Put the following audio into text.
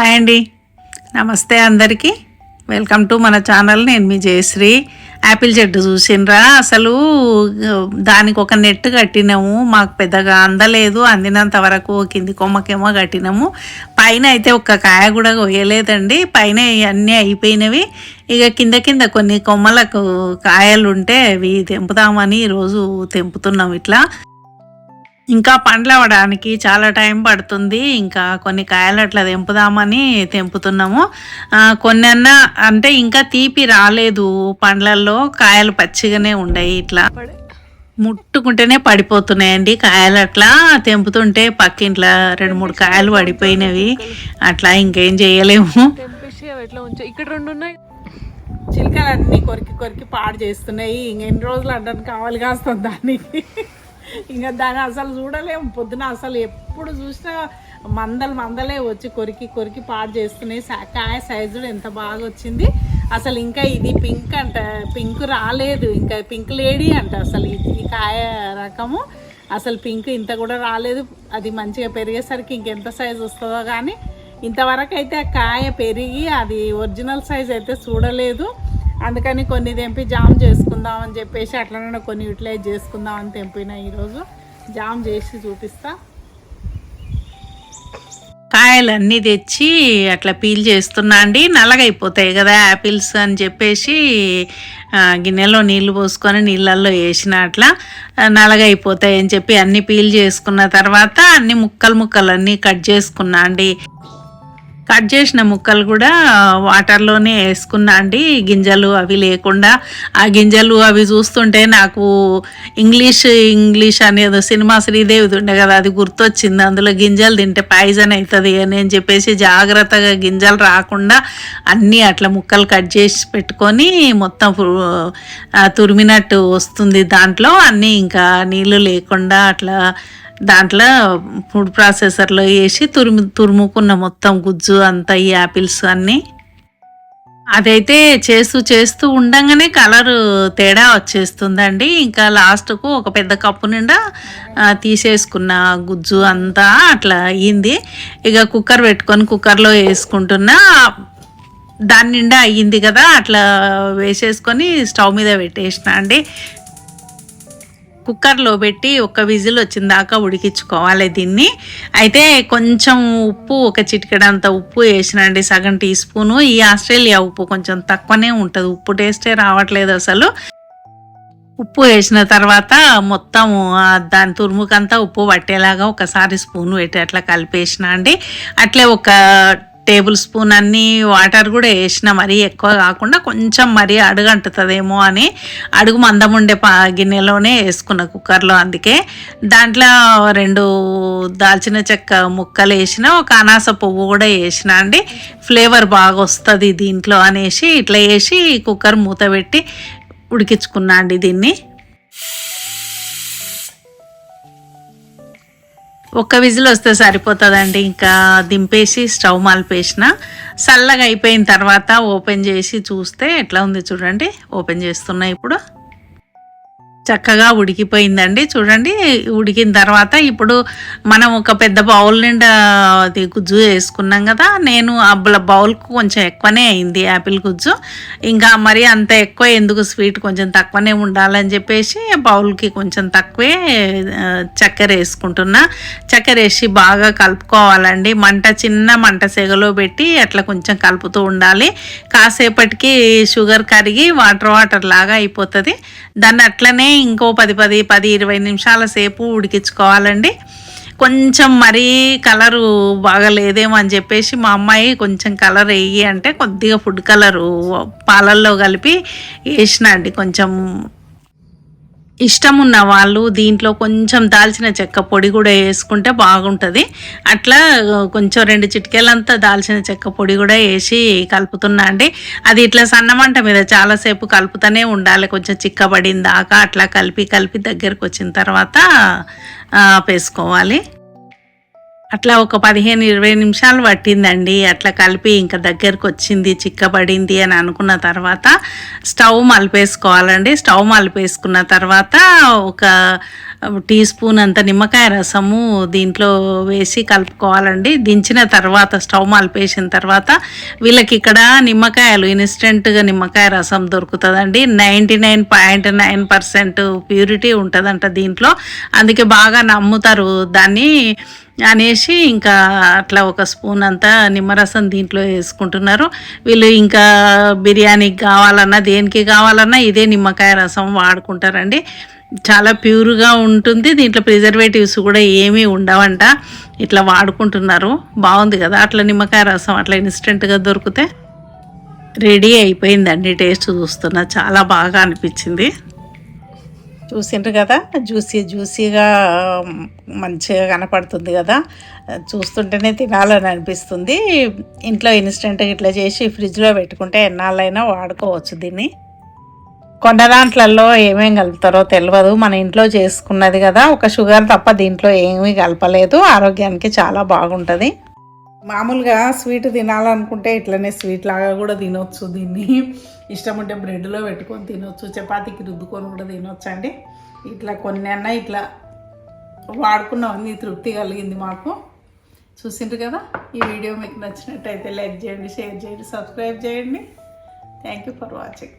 Hi అండి. నమస్తే అందరికీ. వెల్కమ్ టు మన ఛానల్. నేను మీ జయశ్రీ. యాపిల్ చెట్టు చూసిండ్రా? అసలు దానికి ఒక నెట్ కట్టినాము. మాకు పెద్దగా అందలేదు. అందినంత వరకు కింది కొమ్మకేమో కట్టినాము. పైన అయితే ఒక్క కాయ కూడా కొయ్యలేదండి. పైన అన్నీ అయిపోయినవి. ఇక కింద కింద కొన్ని కొమ్మలకు కాయలు ఉంటే అవి తెంపుదామని ఈరోజు తెంపుతున్నాం ఇట్లా. ఇంకా పండ్లు అవ్వడానికి చాలా టైం పడుతుంది. ఇంకా కొన్ని కాయలు అట్లా తెంపుదామని తెంపుతున్నాము. కొన్నన్నా కొన్ని అన్న అంటే ఇంకా తీపి రాలేదు పండ్లల్లో. కాయలు పచ్చిగానే ఉండయి ఇట్లా. ముట్టుకుంటేనే పడిపోతున్నాయండి కాయలు అట్లా. తెంపుతుంటే పక్కింట్లో రెండు మూడు కాయలు పడిపోయినవి. అట్లా ఇంకేం చేయలేము. ఎట్లా ఇక్కడ రెండు ఉన్నాయి. చిలకలు అన్ని కొరికి కొరికి పాడు చేస్తున్నాయి. ఇంక ఎన్ని రోజులు అడ్డానికి కావాలి కాస్తుంది దానికి. ఇంకా దాన్ని అసలు చూడలేము పొద్దున అసలు ఎప్పుడు చూసినా మందలు మందలే వచ్చి కొరికి కొరికి పాడు చేస్తున్నాయి. కాయ సైజు కూడా ఎంత బాగా వచ్చింది. అసలు ఇంకా ఇది పింక్ అంట పింక్ రాలేదు. ఇంకా పింక్ లేడీ అంట అసలు ఈ- ఈ కాయ రకము. అసలు పింక్ ఇంత కూడా రాలేదు. అది మంచిగా పెరిగేసరికి ఇంకెంత సైజు వస్తుందో కానీ ఇంతవరకు అయితే ఆ కాయ పెరిగి అది ఒరిజినల్ సైజ్ అయితే చూడలేదు. అందుకని కొన్ని తెంపి జామ్ చేసుకుందాం అని చెప్పేసి అట్లనే కొన్ని యూటిలైజ్ చేసుకుందాం అని తెంపిన ఈరోజు. జామ్ చేసి చూపిస్తా. కాయలన్నీ తెచ్చి అట్లా పీల్ చేస్తున్నా అండి. నల్లగైపోతాయి కదా యాపిల్స్ అని చెప్పేసి గిన్నెలో నీళ్ళు పోసుకొని నీళ్ళల్లో వేసిన అట్లా నల్లగైపోతాయి అని చెప్పి అన్ని పీల్ చేసుకున్న తర్వాత అన్ని ముక్కలు ముక్కలు అన్నీ కట్ చేసుకున్నా అండి. కట్ చేసిన ముక్కలు కూడా వాటర్లోనే వేసుకున్నా అండి. గింజలు అవి లేకుండా ఆ గింజలు అవి చూస్తుంటే నాకు ఇంగ్లీష్ ఇంగ్లీష్ అనేది సినిమా శ్రీదేవిది ఉండే కదా అది గుర్తొచ్చింది. అందులో గింజలు తింటే పాయిజన్ అవుతుంది అని అని చెప్పేసి జాగ్రత్తగా గింజలు రాకుండా అన్నీ అట్లా ముక్కలు కట్ చేసి పెట్టుకొని మొత్తం తురిమినట్టు వస్తుంది దాంట్లో. అన్నీ ఇంకా నీళ్ళు లేకుండా అట్లా దాంట్లో ఫుడ్ ప్రాసెసర్లో వేసి తురుము తురుముకున్న మొత్తం గుజ్జు అంతా ఈ యాపిల్స్ అన్నీ. అదైతే చేస్తూ చేస్తూ ఉండగానే కలర్ తేడా వచ్చేస్తుందండి. ఇంకా లాస్ట్కు ఒక పెద్ద కప్పు నిండా తీసేసుకున్న గుజ్జు అంతా అట్లా అయ్యింది. ఇక కుక్కర్ పెట్టుకొని కుక్కర్లో వేసుకుంటున్నా దాని నిండా అయ్యింది కదా అట్లా వేసేసుకొని స్టవ్ మీద పెట్టేసిన అండి. కుక్కర్లో పెట్టి ఒక విజిల్ వచ్చిన దాకా ఉడికించుకోవాలి దీన్ని. అయితే కొంచెం ఉప్పు ఒక చిటికెడంత ఉప్పు వేసినండి సగం టీ స్పూను. ఈ ఆస్ట్రేలియా ఉప్పు కొంచెం తక్కువనే ఉంటుంది. ఉప్పు టేస్టే రావట్లేదు అసలు. ఉప్పు వేసిన తర్వాత మొత్తం దాని తురుముకంతా ఉప్పు పట్టేలాగా ఒకసారి స్పూన్ పెట్టి అట్లా కలిపేసిన అండి. అట్లే ఒక టేబుల్ స్పూన్ అన్ని వాటర్ కూడా వేసిన మరీ ఎక్కువ కాకుండా కొంచెం మరీ అడుగంటుతుందేమో అని అడుగు మందం ఉండే పా గిన్నెలోనే వేసుకున్న కుక్కర్లో అందుకే. దాంట్లో రెండు దాల్చిన చెక్క ముక్కలు వేసిన ఒక అనాస పువ్వు కూడా వేసిన అండి. ఫ్లేవర్ బాగా వస్తుంది దీంట్లో అనేసి ఇట్లా వేసి కుక్కర్ మూత పెట్టి ఉడికించుకున్నా అండి దీన్ని. ఒక్క విజిల్ వస్తే సరిపోతుందండి. ఇంకా దింపేసి స్టవ్ మాల్పేసిన. చల్లగా అయిపోయిన తర్వాత ఓపెన్ చేసి చూస్తే ఎట్లా ఉంది చూడండి. ఓపెన్ చేస్తున్నా ఇప్పుడు. చక్కగా ఉడికిపోయిందండి. చూడండి ఉడికిన తర్వాత ఇప్పుడు మనం ఒక పెద్ద బౌల్ నిండా అది గుజ్జు వేసుకున్నాం కదా నేను అబ్బల బౌల్కు కొంచెం ఎక్కువనే అయింది యాపిల్ గుజ్జు. ఇంకా మరి అంత ఎక్కువ ఎందుకు స్వీట్ కొంచెం తక్కువనే ఉండాలని చెప్పేసి బౌల్కి కొంచెం తక్కువే చక్కెర వేసుకుంటున్నా. చక్కెర వేసి బాగా కలుపుకోవాలండి. మంట చిన్న మంట సెగలో పెట్టి అట్లా కొంచెం కలుపుతూ ఉండాలి. కాసేపటికి షుగర్ కరిగి వాటర్ వాటర్ లాగా అయిపోతుంది. దాన్ని అట్లనే ఇంకో పది పది పది ఇరవై నిమిషాల సేపు ఉడికించుకోవాలండి. కొంచెం మరీ కలరు బాగా లేదేమో అని చెప్పేసి మా అమ్మాయి కొంచెం కలర్ వేయి అంటే కొద్దిగా ఫుడ్ కలరు పాలల్లో కలిపి వేసిన అండి కొంచెం ఇష్టం ఉన్న వాళ్ళు దీంట్లో కొంచెం దాల్చిన చెక్క పొడి కూడా వేసుకుంటే బాగుంటుంది. అట్లా కొంచెం రెండు చిటికెలంతా దాల్చిన చెక్క పొడి కూడా వేసి కలుపుతున్నా అండి. అది ఇట్లా సన్నమంట మీద చాలాసేపు కలుపుతూనే ఉండాలి. కొంచెం చిక్కబడిన దాకా అట్లా కలిపి కలిపి దగ్గరకు వచ్చిన తర్వాత ఆపేసుకోవాలి వేసుకోవాలి అట్లా ఒక పదిహేను ఇరవై నిమిషాలు పట్టిందండి. అట్లా కలిపి ఇంకా దగ్గరకు వచ్చింది చిక్కబడింది అని అనుకున్న తర్వాత స్టవ్ మలిపేసుకోవాలండి. స్టవ్ మలిపేసుకున్న తర్వాత ఒక టీ స్పూన్ అంత నిమ్మకాయ రసము దీంట్లో వేసి కలుపుకోవాలండి. దించిన తర్వాత స్టవ్ మలిపేసిన తర్వాత వీళ్ళకి ఇక్కడ నిమ్మకాయలు ఇన్స్టెంట్గా నిమ్మకాయ రసం దొరుకుతుందండి. Ninety nine point nine percent purity ఉంటుందంట దీంట్లో. అందుకే బాగా నమ్ముతారు దాన్ని. అనేసి ఇంకా అట్లా ఒక స్పూన్ అంతా నిమ్మరసం దీంట్లో వేసుకుంటున్నారు. వీళ్ళు ఇంకా బిర్యానీకి కావాలన్నా దేనికి కావాలన్నా ఇదే నిమ్మకాయ రసం వాడుకుంటారండి. చాలా ప్యూర్గా ఉంటుంది. దీంట్లో ప్రిజర్వేటివ్స్ కూడా ఏమీ ఉండవంట. ఇట్లా వాడుకుంటున్నారు. బాగుంది కదా అట్లా నిమ్మకాయ రసం అట్లా ఇన్స్టెంట్గా దొరికితే? రెడీ అయిపోయిందండి టేస్ట్ చూస్తున్నా. చాలా బాగా అనిపించింది. చూసిండ్రు కదా జ్యూసీ జ్యూసీగా మంచిగా కనపడుతుంది కదా. చూస్తుంటేనే తినాలని అనిపిస్తుంది. ఇంట్లో ఇన్స్టెంట్గా ఇట్లా చేసి ఫ్రిడ్జ్లో పెట్టుకుంటే ఎన్నాళ్ళైనా వాడుకోవచ్చు దీన్ని. కొండ దాంట్లలో ఏమేం కలుపుతారో తెలియదు మన ఇంట్లో చేసుకున్నది కదా ఒక షుగర్ తప్ప దీంట్లో ఏమీ కలపలేదు. ఆరోగ్యానికి చాలా బాగుంటుంది. మామూలుగా స్వీట్ తినాలనుకుంటే ఇట్లనే స్వీట్ లాగా కూడా తినొచ్చు దీన్ని. ఇష్టం ఉంటే బ్రెడ్లో పెట్టుకొని తినొచ్చు చపాతీకి రుద్దుకొని కూడా తినొచ్చు అండి ఇట్లా కొన్ని అన్న ఇట్లా వాడుకున్నామని తృప్తి కలిగింది మాకు. చూసిండ్రు కదా? ఈ వీడియో మీకు నచ్చినట్టయితే లైక్ చేయండి షేర్ చేయండి సబ్స్క్రైబ్ చేయండి. Thank you for watching